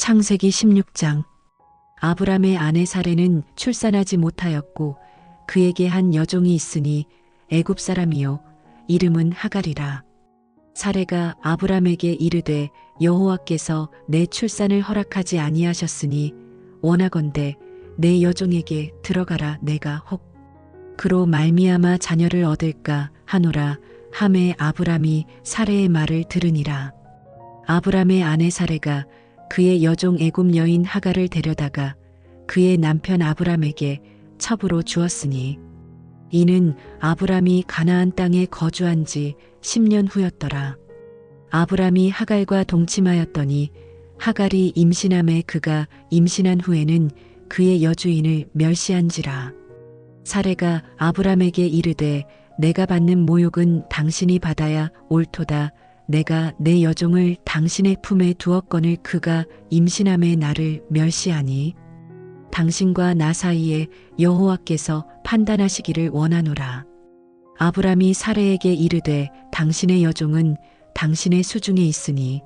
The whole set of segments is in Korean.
창세기 16장. 아브람의 아내 사레는 출산하지 못하였고 그에게 한 여종이 있으니 애굽 사람이요 이름은 하갈이라. 사레가 아브람에게 이르되 여호와께서 내 출산을 허락하지 아니하셨으니 원하건대 내 여종에게 들어가라 내가 혹 그로 말미암아 자녀를 얻을까 하노라 함에 아브람이 사레의 말을 들으니라. 아브람의 아내 사레가 그의 여종 애굽 여인 하갈을 데려다가 그의 남편 아브람에게 첩으로 주었으니 이는 아브람이 가나안 땅에 거주한 지 10년 후였더라. 아브람이 하갈과 동침하였더니 하갈이 임신함에 그가 임신한 후에는 그의 여주인을 멸시한지라. 사레가 아브람에게 이르되 내가 받는 모욕은 당신이 받아야 옳도다. 내가 내 여종을 당신의 품에 두었거늘 그가 임신함에 나를 멸시하니 당신과 나 사이에 여호와께서 판단하시기를 원하노라. 아브람이 사레에게 이르되 당신의 여종은 당신의 수중에 있으니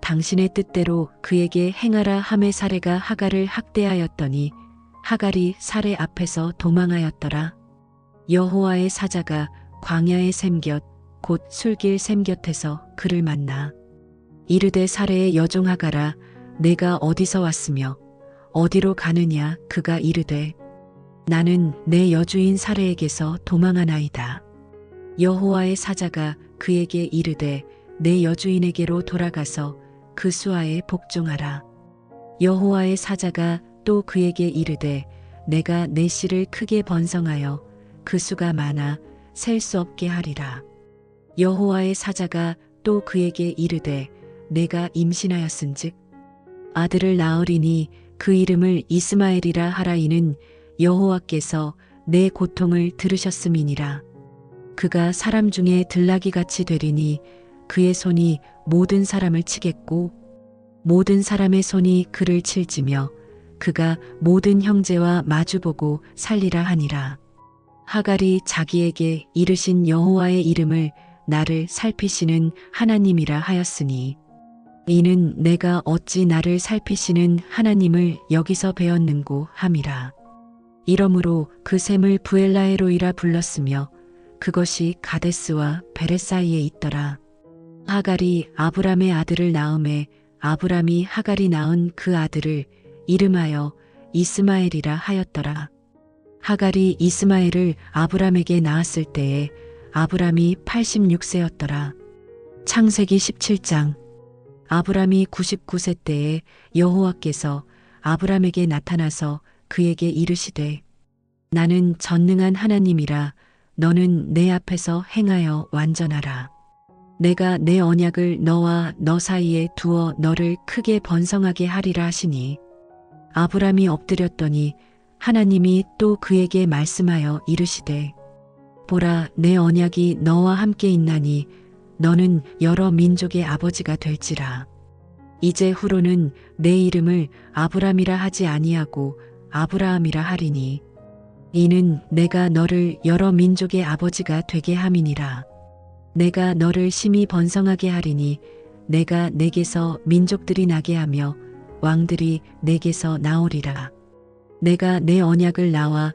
당신의 뜻대로 그에게 행하라 함에 사레가 하갈을 학대하였더니 하갈이 사레 앞에서 도망하였더라. 여호와의 사자가 광야의 샘곁 곧 술길 샘 곁에서 그를 만나 이르되 사레의 여종 하갈아 내가 어디서 왔으며 어디로 가느냐 그가 이르되 나는 내 여주인 사레에게서 도망하나이다. 여호와의 사자가 그에게 이르되 내 여주인에게로 돌아가서 그 수하에 복종하라. 여호와의 사자가 또 그에게 이르되 내가 내 씨를 크게 번성하여 그 수가 많아 셀 수 없게 하리라. 여호와의 사자가 또 그에게 이르되 내가 임신하였은즉 아들을 낳으리니 그 이름을 이스마엘이라 하라 이는 여호와께서 내 고통을 들으셨음이니라. 그가 사람 중에 들나귀 같이 되리니 그의 손이 모든 사람을 치겠고 모든 사람의 손이 그를 칠지며 그가 모든 형제와 마주보고 살리라 하니라. 하갈이 자기에게 이르신 여호와의 이름을 나를 살피시는 하나님이라 하였으니 이는 내가 어찌 나를 살피시는 하나님을 여기서 배웠는고 함이라. 이러므로 그 샘을 부엘라에로이라 불렀으며 그것이 가데스와 베레 사이에 있더라. 하갈이 아브람의 아들을 낳음에 아브람이 하갈이 낳은 그 아들을 이름하여 이스마엘이라 하였더라. 하갈이 이스마엘을 아브람에게 낳았을 때에 아브람이 86세였더라. 창세기 17장 아브람이 99세 때에 여호와께서 아브람에게 나타나서 그에게 이르시되 나는 전능한 하나님이라 너는 내 앞에서 행하여 완전하라. 내가 내 언약을 너와 너 사이에 두어 너를 크게 번성하게 하리라 하시니 아브람이 엎드렸더니 하나님이 또 그에게 말씀하여 이르시되 보라 내 언약이 너와 함께 있나니 너는 여러 민족의 아버지가 될지라. 이제 후로는 내 이름을 아브람이라 하지 아니하고 아브라함이라 하리니 이는 내가 너를 여러 민족의 아버지가 되게 함이니라. 내가 너를 심히 번성하게 하리니 내가 내게서 민족들이 나게 하며 왕들이 내게서 나오리라. 내가 내 언약을 나와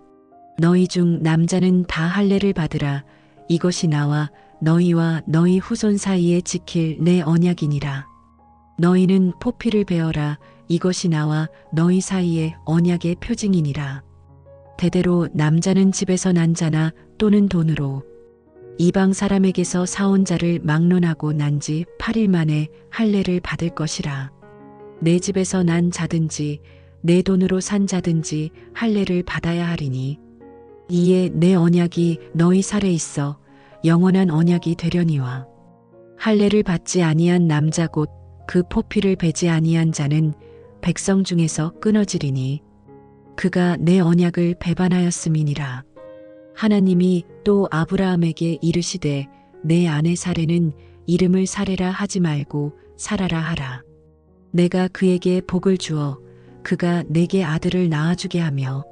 너희 중 남자는 다 할례를 받으라. 이것이 나와 너희와 너희 후손 사이에 지킬 내 언약이니라. 너희는 포피를 베어라. 이것이 나와 너희 사이에 언약의 표징이니라. 대대로 남자는 집에서 난 자나 또는 돈으로 이방 사람에게서 사온 자를 막론하고 난 지 8일 만에 할례를 받을 것이라. 내 집에서 난 자든지 내 돈으로 산 자든지 할례를 받아야 하리니 이에 내 언약이 너희 살에 있어 영원한 언약이 되려니와 할례를 받지 아니한 남자 곧 그 포피를 베지 아니한 자는 백성 중에서 끊어지리니 그가 내 언약을 배반하였음이니라. 하나님이 또 아브라함에게 이르시되 내 아내 사례는 이름을 사례라 하지 말고 사라라 하라. 내가 그에게 복을 주어 그가 내게 아들을 낳아주게 하며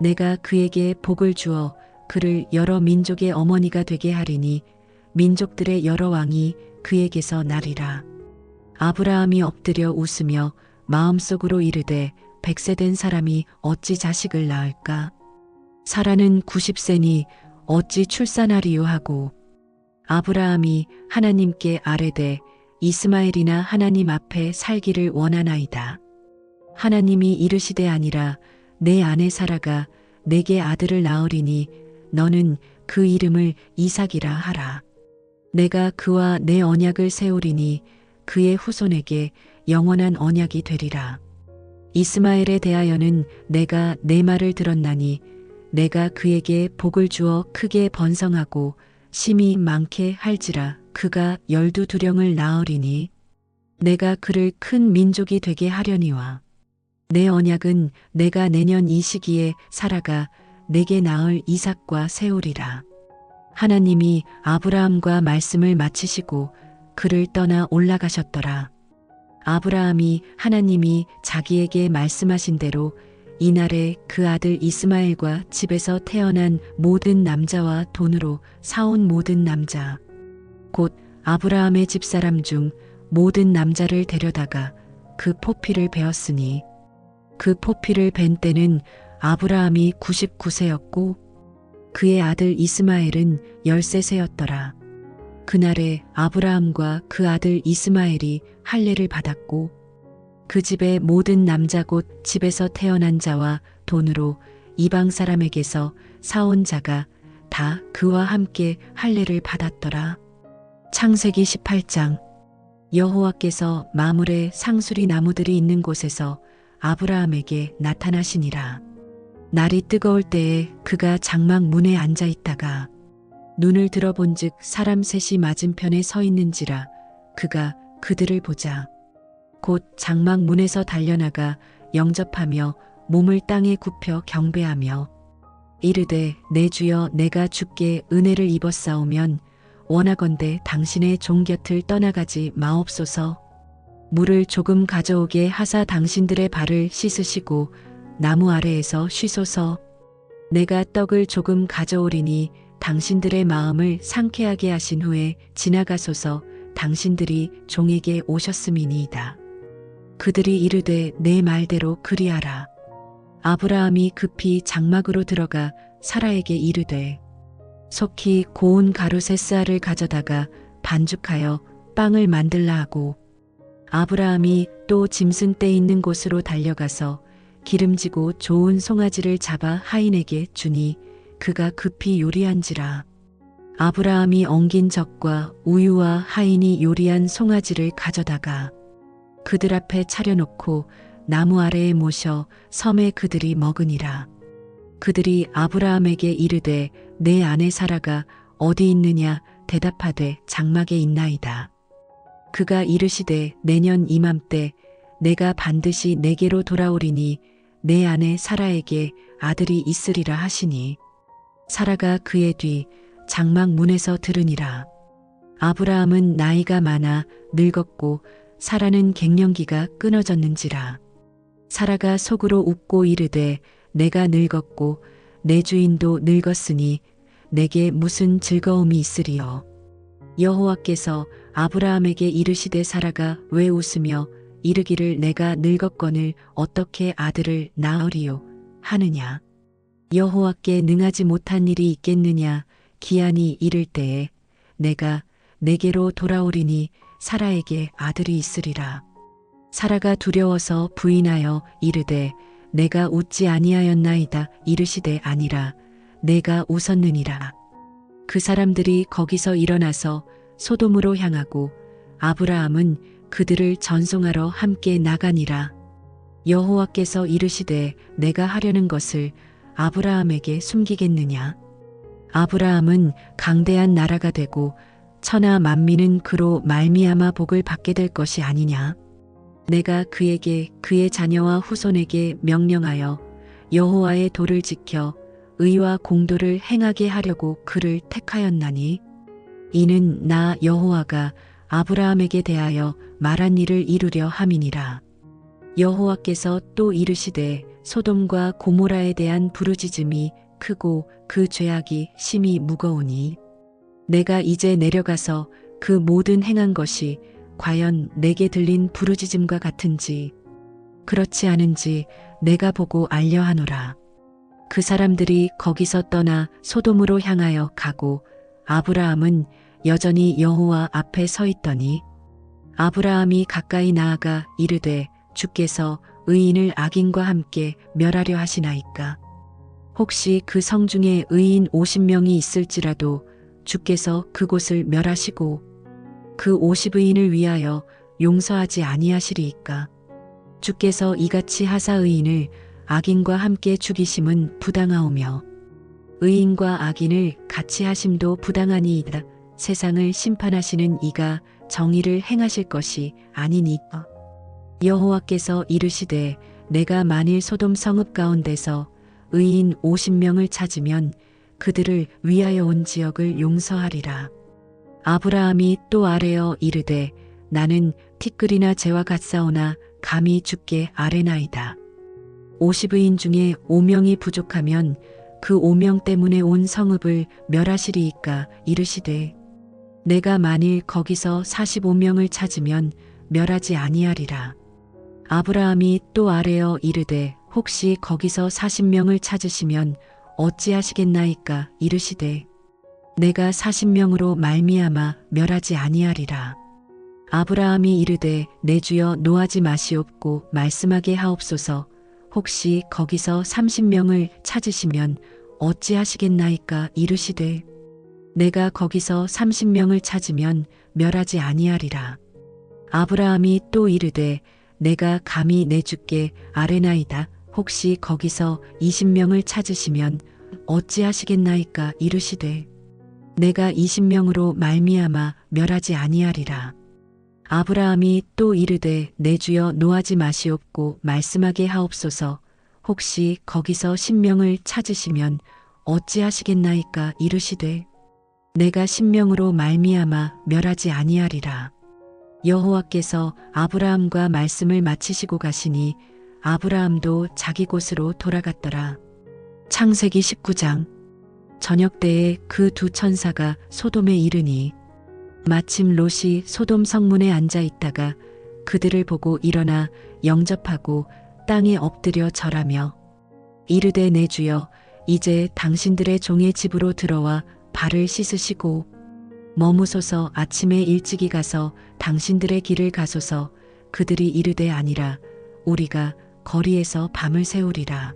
내가 그에게 복을 주어 그를 여러 민족의 어머니가 되게 하리니 민족들의 여러 왕이 그에게서 나리라. 아브라함이 엎드려 웃으며 마음속으로 이르되 백세 된 사람이 어찌 자식을 낳을까? 사라는 90세니 어찌 출산하리요 하고 아브라함이 하나님께 아뢰되 이스마엘이나 하나님 앞에 살기를 원하나이다. 하나님이 이르시되 아니라 내 아내 사라가 내게 아들을 낳으리니 너는 그 이름을 이삭이라 하라. 내가 그와 내 언약을 세우리니 그의 후손에게 영원한 언약이 되리라. 이스마엘에 대하여는 내가 내 말을 들었나니 내가 그에게 복을 주어 크게 번성하고 심히 많게 할지라 그가 열두 두령을 낳으리니 내가 그를 큰 민족이 되게 하려니와 내 언약은 내가 내년 이 시기에 사라가 내게 낳을 이삭과 세우리라. 하나님이 아브라함과 말씀을 마치시고 그를 떠나 올라가셨더라. 아브라함이 하나님이 자기에게 말씀하신 대로 이날에 그 아들 이스마엘과 집에서 태어난 모든 남자와 돈으로 사온 모든 남자, 곧 아브라함의 집사람 중 모든 남자를 데려다가 그 포피를 베었으니 그 포피를 벤 때는 아브라함이 99세였고 그의 아들 이스마엘은 13세였더라. 그날에 아브라함과 그 아들 이스마엘이 할례를 받았고 그 집의 모든 남자 곧 집에서 태어난 자와 돈으로 이방 사람에게서 사온 자가 다 그와 함께 할례를 받았더라. 창세기 18장 여호와께서 마물에 상수리 나무들이 있는 곳에서 아브라함에게 나타나시니라. 날이 뜨거울 때에 그가 장막 문에 앉아 있다가 눈을 들어본즉 사람 셋이 맞은편에 서 있는지라 그가 그들을 보자 곧 장막 문에서 달려나가 영접하며 몸을 땅에 굽혀 경배하며 이르되 내 주여 내가 주께 은혜를 입었사오면 원하건대 당신의 종 곁을 떠나가지 마옵소서 물을 조금 가져오게 하사 당신들의 발을 씻으시고 나무 아래에서 쉬소서 내가 떡을 조금 가져오리니 당신들의 마음을 상쾌하게 하신 후에 지나가소서 당신들이 종에게 오셨음이니이다. 그들이 이르되 내 말대로 그리하라. 아브라함이 급히 장막으로 들어가 사라에게 이르되 속히 고운 가루 세 쌀을 가져다가 반죽하여 빵을 만들라 하고 아브라함이 또 짐승 떼 있는 곳으로 달려가서 기름지고 좋은 송아지를 잡아 하인에게 주니 그가 급히 요리한지라. 아브라함이 엉긴 젖과 우유와 하인이 요리한 송아지를 가져다가 그들 앞에 차려놓고 나무 아래에 모셔 섬에 그들이 먹으니라. 그들이 아브라함에게 이르되 내 아내 사라가 어디 있느냐 대답하되 장막에 있나이다. 그가 이르시되 내년 이맘때 내가 반드시 내게로 돌아오리니 내 아내 사라에게 아들이 있으리라 하시니 사라가 그의 뒤 장막 문에서 들으니라. 아브라함은 나이가 많아 늙었고 사라는 갱년기가 끊어졌는지라. 사라가 속으로 웃고 이르되 내가 늙었고 내 주인도 늙었으니 내게 무슨 즐거움이 있으리요. 여호와께서 아브라함에게 이르시되 사라가 왜 웃으며 이르기를 내가 늙었거늘 어떻게 아들을 낳으리요 하느냐. 여호와께 능하지 못한 일이 있겠느냐 기한이 이를 때에 내가 내게로 돌아오리니 사라에게 아들이 있으리라. 사라가 두려워서 부인하여 이르되 내가 웃지 아니하였나이다 이르시되 아니라 내가 웃었느니라. 그 사람들이 거기서 일어나서 소돔으로 향하고 아브라함은 그들을 전송하러 함께 나가니라. 여호와께서 이르시되 내가 하려는 것을 아브라함에게 숨기겠느냐? 아브라함은 강대한 나라가 되고 천하 만민은 그로 말미암아 복을 받게 될 것이 아니냐? 내가 그에게 그의 자녀와 후손에게 명령하여 여호와의 도를 지켜 의와 공도를 행하게 하려고 그를 택하였나니 이는 나 여호와가 아브라함에게 대하여 말한 일을 이루려 함이니라. 여호와께서 또 이르시되 소돔과 고모라에 대한 부르짖음이 크고 그 죄악이 심히 무거우니 내가 이제 내려가서 그 모든 행한 것이 과연 내게 들린 부르짖음과 같은지 그렇지 않은지 내가 보고 알려 하노라. 그 사람들이 거기서 떠나 소돔으로 향하여 가고 아브라함은 여전히 여호와 앞에 서 있더니 아브라함이 가까이 나아가 이르되 주께서 의인을 악인과 함께 멸하려 하시나이까? 혹시 그 성 중에 의인 50명이 있을지라도 주께서 그곳을 멸하시고 그 50의인을 위하여 용서하지 아니하시리이까? 주께서 이같이 하사 의인을 악인과 함께 죽이심은 부당하오며 의인과 악인을 같이 하심도 부당하니이다. 세상을 심판하시는 이가 정의를 행하실 것이 아니니까. 여호와께서 이르시되 내가 만일 소돔 성읍 가운데서 의인 50명을 찾으면 그들을 위하여 온 지역을 용서하리라. 아브라함이 또 아뢰어 이르되 나는 티끌이나 재와 같사오나 감히 죽게 아뢰나이다. 50의인 중에 5명이 부족하면 그 5명 때문에 온 성읍을 멸하시리이까 이르시되 내가 만일 거기서 45명을 찾으면 멸하지 아니하리라. 아브라함이 또 아뢰어 이르되 혹시 거기서 40명을 찾으시면 어찌하시겠나이까 이르시되 내가 40명으로 말미암아 멸하지 아니하리라. 아브라함이 이르되 내 주여 노하지 마시옵고 말씀하게 하옵소서 혹시 거기서 30명을 찾으시면 어찌하시겠나이까 이르시되 내가 거기서 30명을 찾으면 멸하지 아니하리라. 아브라함이 또 이르되 내가 감히 내 주께 아뢰나이다. 혹시 거기서 20명을 찾으시면 어찌하시겠나이까 이르시되 내가 20명으로 말미암아 멸하지 아니하리라. 아브라함이 또 이르되 내 주여 노하지 마시옵고 말씀하게 하옵소서 혹시 거기서 10명을 찾으시면 어찌하시겠나이까 이르시되 내가 10명으로 말미암아 멸하지 아니하리라. 여호와께서 아브라함과 말씀을 마치시고 가시니 아브라함도 자기 곳으로 돌아갔더라. 창세기 19장 저녁 때에 그 두 천사가 소돔에 이르니 마침 롯이 소돔 성문에 앉아 있다가 그들을 보고 일어나 영접하고 땅에 엎드려 절하며 이르되 내 주여 이제 당신들의 종의 집으로 들어와 발을 씻으시고 머무소서 아침에 일찍이 가서 당신들의 길을 가소서 그들이 이르되 아니라 우리가 거리에서 밤을 새우리라.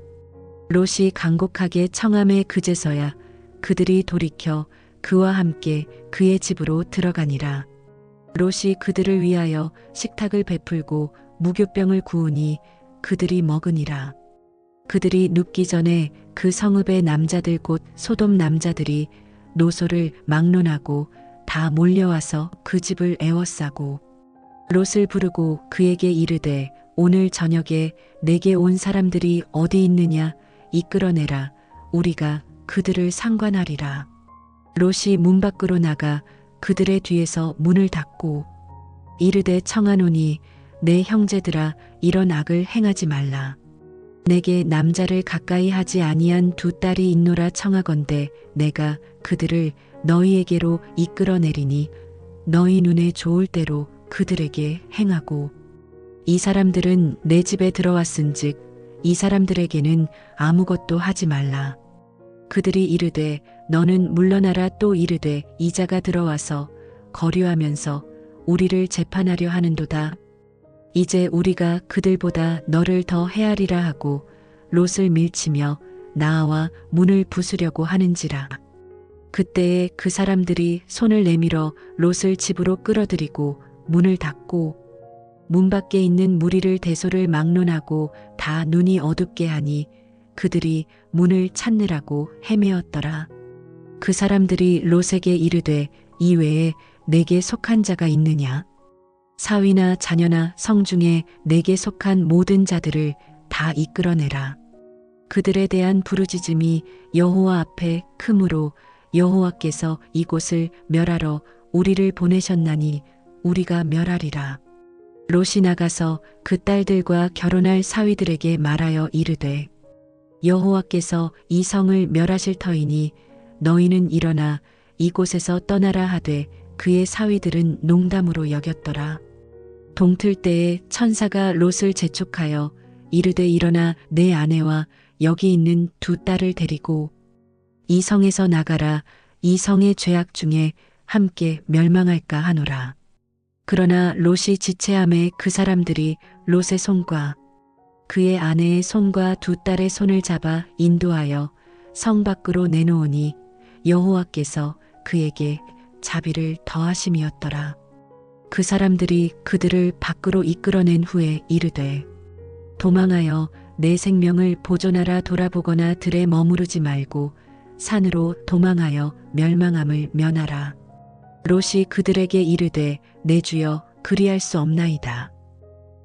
롯이 간곡하게 청함에 그제서야 그들이 돌이켜 그와 함께 그의 집으로 들어가니라. 롯이 그들을 위하여 식탁을 베풀고 무교병을 구우니 그들이 먹으니라. 그들이 눕기 전에 그 성읍의 남자들 곧 소돔 남자들이 노소를 막론하고 다 몰려와서 그 집을 애워싸고 롯을 부르고 그에게 이르되 오늘 저녁에 내게 온 사람들이 어디 있느냐 이끌어내라 우리가 그들을 상관하리라. 롯이 문 밖으로 나가 그들의 뒤에서 문을 닫고 이르되 청하노니 내 형제들아 이런 악을 행하지 말라. 내게 남자를 가까이 하지 아니한 두 딸이 있노라 청하건대 내가 그들을 너희에게로 이끌어내리니 너희 눈에 좋을 대로 그들에게 행하고 이 사람들은 내 집에 들어왔은즉 이 사람들에게는 아무것도 하지 말라. 그들이 이르되 너는 물러나라 또 이르되 이자가 들어와서 거류하면서 우리를 재판하려 하는도다. 이제 우리가 그들보다 너를 더 헤아리라 하고 롯을 밀치며 나와 문을 부수려고 하는지라. 그때에 그 사람들이 손을 내밀어 롯을 집으로 끌어들이고 문을 닫고 문 밖에 있는 무리를 대소를 막론하고 다 눈이 어둡게 하니 그들이 문을 찾느라고 헤매었더라. 그 사람들이 롯에게 이르되 이외에 내게 속한 자가 있느냐? 사위나 자녀나 성 중에 내게 속한 모든 자들을 다 이끌어내라. 그들에 대한 부르짖음이 여호와 앞에 크므로 여호와께서 이곳을 멸하러 우리를 보내셨나니 우리가 멸하리라. 롯이 나가서 그 딸들과 결혼할 사위들에게 말하여 이르되 여호와께서 이 성을 멸하실 터이니 너희는 일어나 이곳에서 떠나라 하되 그의 사위들은 농담으로 여겼더라. 동틀 때에 천사가 롯을 재촉하여 이르되 일어나 내 아내와 여기 있는 두 딸을 데리고 이 성에서 나가라 이 성의 죄악 중에 함께 멸망할까 하노라. 그러나 롯이 지체함에 그 사람들이 롯의 손과 그의 아내의 손과 두 딸의 손을 잡아 인도하여 성 밖으로 내놓으니 여호와께서 그에게 자비를 더하심이었더라. 그 사람들이 그들을 밖으로 이끌어낸 후에 이르되 도망하여 내 생명을 보존하라 돌아보거나 들에 머무르지 말고 산으로 도망하여 멸망함을 면하라. 롯이 그들에게 이르되 내 주여 그리할 수 없나이다.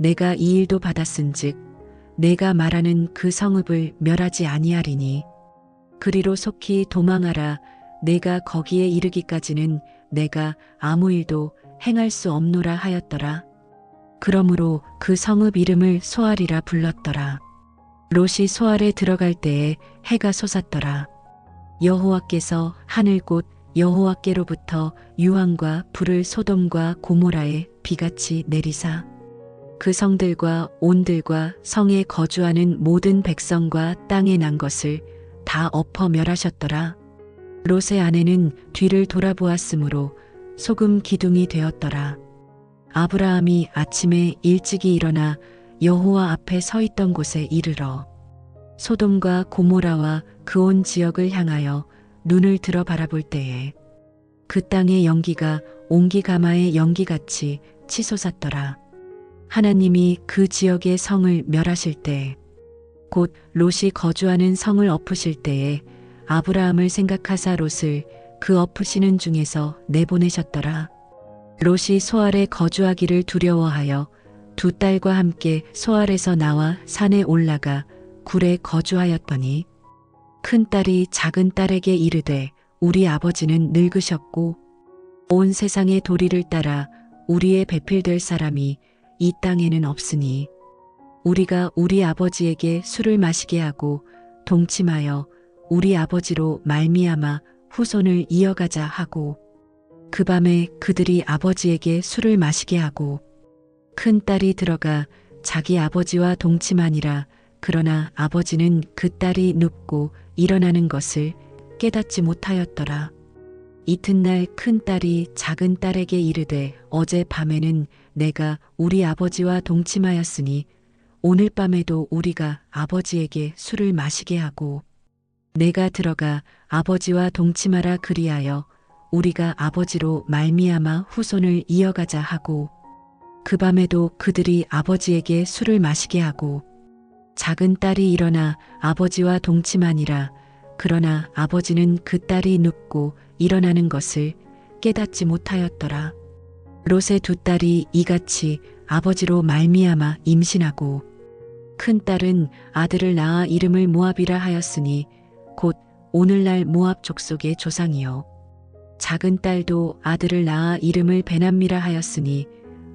내가 이 일도 받았은즉 내가 말하는 그 성읍을 멸하지 아니하리니 그리로 속히 도망하라 내가 거기에 이르기까지는 내가 아무 일도 행할 수 없노라 하였더라. 그러므로 그 성읍 이름을 소알이라 불렀더라. 롯이 소알에 들어갈 때에 해가 솟았더라. 여호와께서 하늘 곳 여호와께로부터 유황과 불을 소돔과 고모라에 비같이 내리사 그 성들과 온들과 성에 거주하는 모든 백성과 땅에 난 것을 다 엎어 멸하셨더라. 롯의 아내는 뒤를 돌아보았으므로 소금 기둥이 되었더라. 아브라함이 아침에 일찍이 일어나 여호와 앞에 서 있던 곳에 이르러 소돔과 고모라와 그 온 지역을 향하여 눈을 들어 바라볼 때에 그 땅의 연기가 옹기 가마의 연기같이 치솟았더라. 하나님이 그 지역의 성을 멸하실 때, 곧 롯이 거주하는 성을 엎으실 때에 아브라함을 생각하사 롯을 그 엎으시는 중에서 내보내셨더라. 롯이 소알에 거주하기를 두려워하여 두 딸과 함께 소알에서 나와 산에 올라가 굴에 거주하였더니 큰 딸이 작은 딸에게 이르되 우리 아버지는 늙으셨고 온 세상의 도리를 따라 우리의 배필될 사람이 이 땅에는 없으니 우리가 우리 아버지에게 술을 마시게 하고 동침하여 우리 아버지로 말미암아 후손을 이어가자 하고 그 밤에 그들이 아버지에게 술을 마시게 하고 큰 딸이 들어가 자기 아버지와 동침하니라 그러나 아버지는 그 딸이 눕고 일어나는 것을 깨닫지 못하였더라. 이튿날 큰 딸이 작은 딸에게 이르되 어제 밤에는 내가 우리 아버지와 동침하였으니 오늘 밤에도 우리가 아버지에게 술을 마시게 하고 내가 들어가 아버지와 동침하라 그리하여 우리가 아버지로 말미암아 후손을 이어가자 하고 그 밤에도 그들이 아버지에게 술을 마시게 하고 작은 딸이 일어나 아버지와 동침하니라. 그러나 아버지는 그 딸이 눕고 일어나는 것을 깨닫지 못하였더라. 롯의 두 딸이 이같이 아버지로 말미암아 임신하고 큰 딸은 아들을 낳아 이름을 모압이라 하였으니 곧 오늘날 모압 족속의 조상이요 작은 딸도 아들을 낳아 이름을 베남미라 하였으니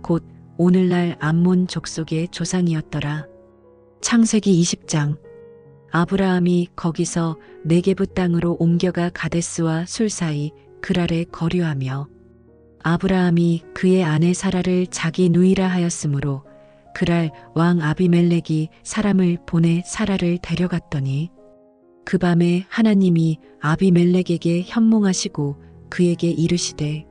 곧 오늘날 암몬 족속의 조상이었더라. 창세기 20장 아브라함이 거기서 네게부 땅으로 옮겨가 가데스와 술 사이 그랄에 거류하며 아브라함이 그의 아내 사라를 자기 누이라 하였으므로 그랄 왕 아비멜렉이 사람을 보내 사라를 데려갔더니 그 밤에 하나님이 아비멜렉에게 현몽하시고 그에게 이르시되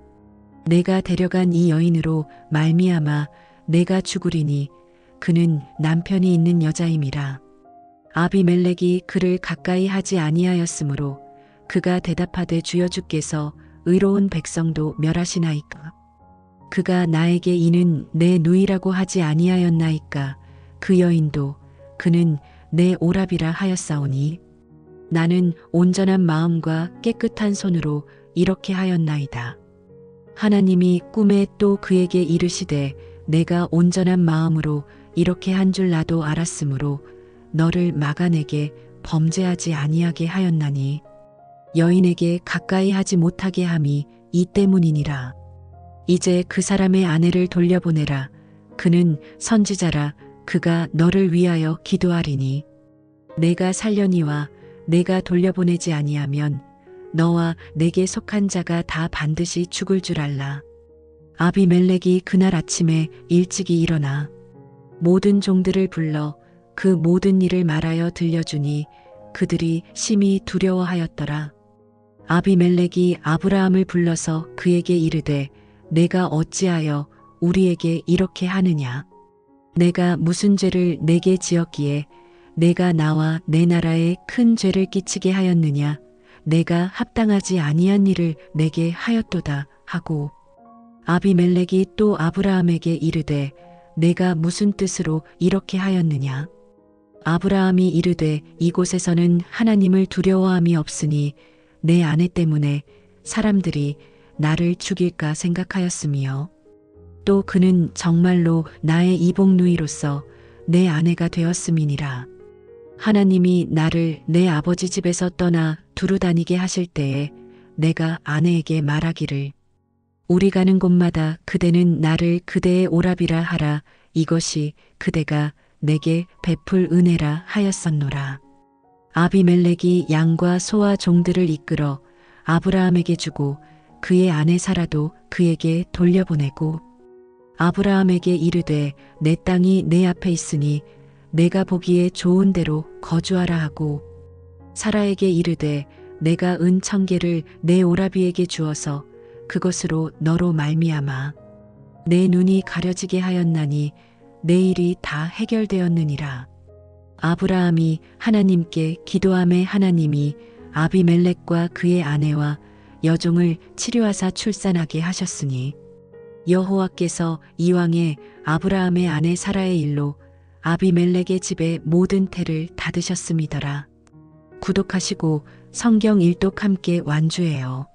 내가 데려간 이 여인으로 말미암아 내가 죽으리니 그는 남편이 있는 여자임이라. 아비멜렉이 그를 가까이 하지 아니하였으므로 그가 대답하되 주여 주께서 의로운 백성도 멸하시나이까. 그가 나에게 이는 내 누이라고 하지 아니하였나이까. 그 여인도 그는 내 오랍이라 하였사오니 나는 온전한 마음과 깨끗한 손으로 이렇게 하였나이다. 하나님이 꿈에 또 그에게 이르시되 내가 온전한 마음으로 이렇게 한 줄 나도 알았으므로 너를 막아내게 범죄하지 아니하게 하였나니 여인에게 가까이 하지 못하게 함이 이 때문이니라. 이제 그 사람의 아내를 돌려보내라. 그는 선지자라 그가 너를 위하여 기도하리니 내가 살려니와 내가 돌려보내지 아니하면 너와 내게 속한 자가 다 반드시 죽을 줄 알라. 아비멜렉이 그날 아침에 일찍이 일어나 모든 종들을 불러 그 모든 일을 말하여 들려주니 그들이 심히 두려워하였더라. 아비멜렉이 아브라함을 불러서 그에게 이르되 내가 어찌하여 우리에게 이렇게 하느냐? 내가 무슨 죄를 내게 지었기에 내가 나와 내 나라에 큰 죄를 끼치게 하였느냐? 내가 합당하지 아니한 일을 내게 하였도다 하고 아비멜렉이 또 아브라함에게 이르되 내가 무슨 뜻으로 이렇게 하였느냐? 아브라함이 이르되 이곳에서는 하나님을 두려워함이 없으니 내 아내 때문에 사람들이 나를 죽일까 생각하였으며 또 그는 정말로 나의 이복누이로서 내 아내가 되었음이니라. 하나님이 나를 내 아버지 집에서 떠나 두루 다니게 하실 때에 내가 아내에게 말하기를 우리 가는 곳마다 그대는 나를 그대의 오랍이라 하라 이것이 그대가 내게 베풀 은혜라 하였었노라. 아비멜렉이 양과 소와 종들을 이끌어 아브라함에게 주고 그의 아내 사라도 그에게 돌려보내고 아브라함에게 이르되 내 땅이 내 앞에 있으니 내가 보기에 좋은 대로 거주하라 하고 사라에게 이르되 내가 은 천 개를 내 오라비에게 주어서 그것으로 너로 말미암아 내 눈이 가려지게 하였나니 내 일이 다 해결되었느니라. 아브라함이 하나님께 기도함에 하나님이 아비멜렉과 그의 아내와 여종을 치료하사 출산하게 하셨으니 여호와께서 이왕에 아브라함의 아내 사라의 일로 아비멜렉의 집에 모든 태를 닫으셨음이더라. 구독하시고 성경 일독 함께 완주해요.